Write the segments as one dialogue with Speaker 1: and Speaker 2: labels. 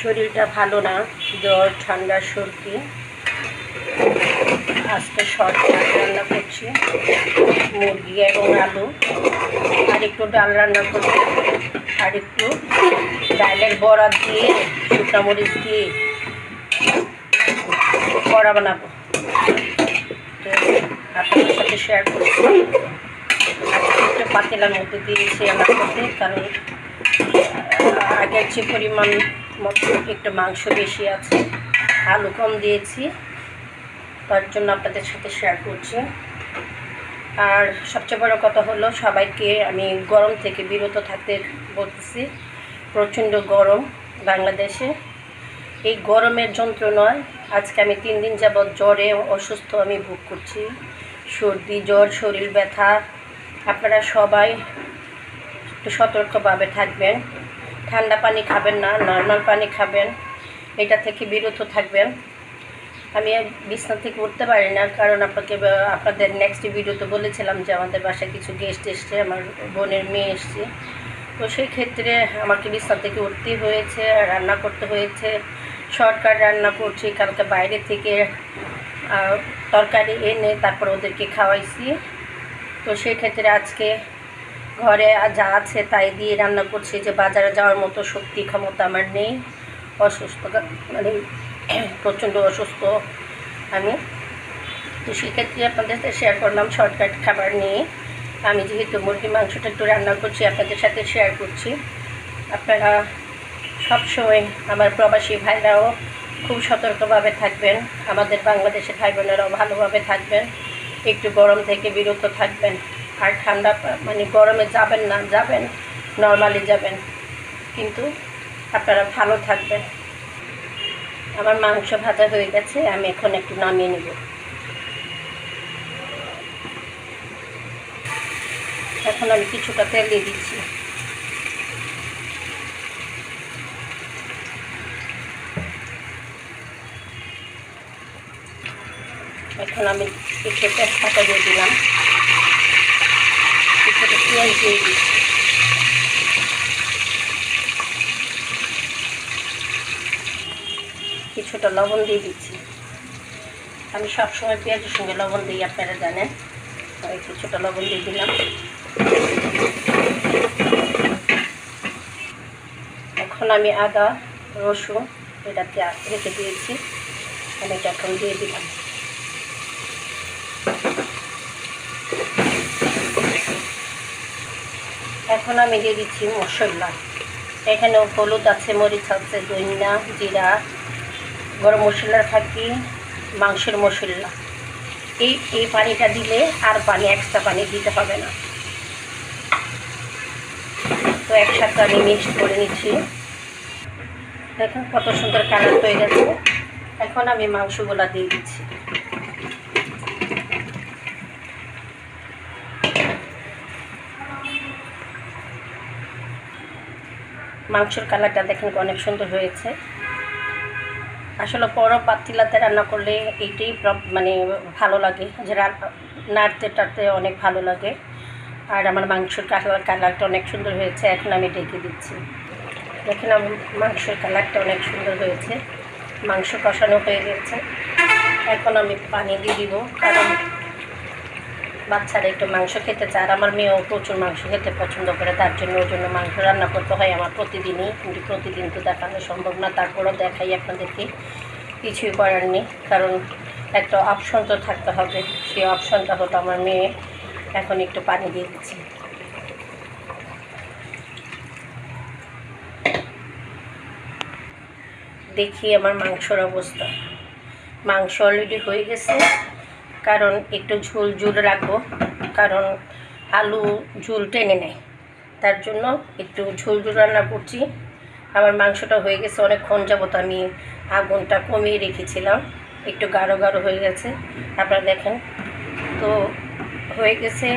Speaker 1: শরীরটা ভালো না, জ্বর, ঠান্ডা, সর্দি। আজকে শর্ট রান্না করছি, মুরগি এবং আলু। আর একটু ডাল রান্না করছি, আর একটু ডালের বড়া দিয়ে, শুকনা মরিচ দিয়ে বড়া বানাবো। আপনাদের সাথে শেয়ার করছি। একটু পাতিলার মধ্যে দিয়েছি আমার মধ্যে কারণ আগের যে পরিমাণ একটু মাংস বেশি আছে। আলু কম দিয়েছি। তার জন্য আপনাদের সাথে শেয়ার করছি। আর সবচেয়ে বড় কথা হলো, সবাইকে আমি গরম থেকে বিরত থাকতে বলতেছি। প্রচণ্ড গরম বাংলাদেশে। এই গরমের যন্ত্রণায় আজকে আমি তিন দিন যাবৎ জ্বরে অসুস্থ আমি ভোগ করছি। সর্দি, জ্বর, শরীর ব্যথা, আপনারা সবাই একটু সতর্কভাবে থাকবেন। ঠান্ডা পানি খাবেন না নর্মাল পানি খাবেন। এটা থেকে বিরত থাকবেন। আমি বিছনা থেকে উঠতে পারি না, কারণ আপনাকে, আপনাদের নেক্সট ভিডিওতে বলেছিলাম যে আমাদের বাসায় কিছু গেস্ট এসছে, আমার বোনের মেয়ে এসছে। তো সেই ক্ষেত্রে আমাকে বিছনা থেকে উঠতেই হয়েছে রান্না করতে হয়েছে। শর্টকাট রান্না করছি কালকে বাইরে থেকে তরকারি এনে তারপর ওদেরকে খাওয়াইছি। তো সেই ক্ষেত্রে আজকে ঘরে যা আছে তাই দিয়ে রান্না করছি, যে বাজারে যাওয়ার মতো শক্তি ক্ষমতা আমার নেই। অসুস্থ মানে প্রচণ্ড অসুস্থ আমি। তো সেক্ষেত্রে আপনাদের সাথে শেয়ার করলাম শর্টকাট খাবার নিয়ে। আমি যেহেতু মুরগি মাংসটা একটু রান্না করছি, আপনাদের সাথে শেয়ার করছি। আপনারা সবসময় আমার প্রবাসী ভাইরাও খুব সতর্কভাবে থাকবেন। আমাদের বাংলাদেশে ভাই বোনেরাও ভালোভাবে থাকবেন। একটু গরম থেকে বিরত থাকবেন। আর ঠান্ডা মানে গরমে যাবেন না, যাবেন নর্মালি যাবেন। কিন্তু আপনারা ভালো থাকবেন। আমার মাংস ভাজা হয়ে গেছে, আমি এখন একটু নামিয়ে নেব। এখন আমি কিছুটা তেল দিয়ে দিচ্ছি। এখন আমি একটু তেজপাতা দিয়ে দিলাম। কিছুটা পেঁয়াজ দিয়ে দিচ্ছি কিছুটা লবণ দিয়ে দিচ্ছি। আমি সবসময় পেঁয়াজের সঙ্গে লবণ দিই, আপনারা জানেন। তাই কিছুটা লবণ দিয়ে দিলাম। এখন আমি আদা, রসুন এটাতে রেখে দিয়েছি। আমি এটা এখন দিয়ে দিলাম। এখন আমি দিয়ে দিচ্ছি মশলা। এখানে হলুদ আছে, মরিচ আছে দইনা জিরা, গরম মশলা থাকি, মাংসের মশলা। এই এই পানিটা দিলে আর পানি এক্সট্রা পানি দিতে হবে না। তো একসাথে আমি মিক্স করে নিচ্ছি। দেখুন কত সুন্দর কালার হয়ে গেছে এখন আমি মাংসগুলা দিয়ে দিচ্ছি। মাংসের কালারটা দেখেন অনেক সুন্দর হয়েছে। আসলে বড় পাতিলাতে রান্না করলে এইটাই মানে ভালো লাগে, যে নাড়তে টাড়তে অনেক ভালো লাগে। আর আমার মাংসের কালার কালারটা অনেক সুন্দর হয়েছে, এখন আমি ডেকে দিচ্ছি। দেখেন আমার মাংসের কালারটা অনেক সুন্দর হয়েছে, মাংস কষানো হয়ে গেছে। এখন আমি পানি দিয়ে দিব, কারণ বাচ্চারা একটু মাংস খেতে চায়, আর আমার মেয়েও প্রচুর মাংস খেতে পছন্দ করে, তার জন্য ওই জন্য মাংস রান্না করতে হয় আমার প্রতিদিনই, কিন্তু প্রতিদিন তো দেখানো সম্ভব না, তারপরেও দেখাই আপনাদেরকে, কিছুই করার নেই, কারণ একটা অপশন তো থাকতে হবে, সেই অপশনটা হতো আমার মেয়ে, এখন একটু পানি দিয়ে দিচ্ছি। দেখি আমার মাংসর অবস্থা। মাংস অলরেডি হয়ে গেছে কারণ একটু ঝোল ঝোল রাখব, কারণ আলু ঝোল টেনে নেয়। তার জন্য একটু ঝোল ঝোল রান্না করছি। আমার মাংসটা হয়ে গেছে অনেকক্ষণ যাবত আমি আগুনটা কমিয়ে রেখেছিলাম। একটু গাঢ় গাঢ় হয়ে গেছে, আপনারা দেখেন। তো হয়ে গেছে,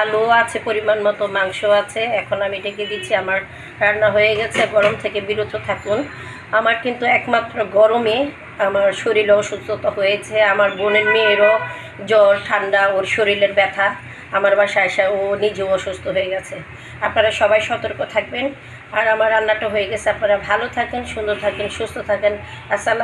Speaker 1: আলু আছে পরিমাণ মতো, মাংস আছে। এখন আমি ডেকে দিচ্ছি, আমার রান্না হয়ে গেছে, গরম থেকে বিরত থাকুন। আমার কিন্তু একমাত্র গরমে আমার শরীর অসুস্থতা হয়েছে, আমার বোনের মেয়েরও জ্বর, ঠান্ডা, ওর শরীরের ব্যথা। আমার বাসায় আসা ও নিজেও অসুস্থ হয়ে গেছে। আপনারা সবাই সতর্ক থাকবেন। আর আমার রান্নাটা হয়ে গেছে। আপনারা ভালো থাকেন, সুন্দর থাকেন, সুস্থ থাকেন। আসসালাম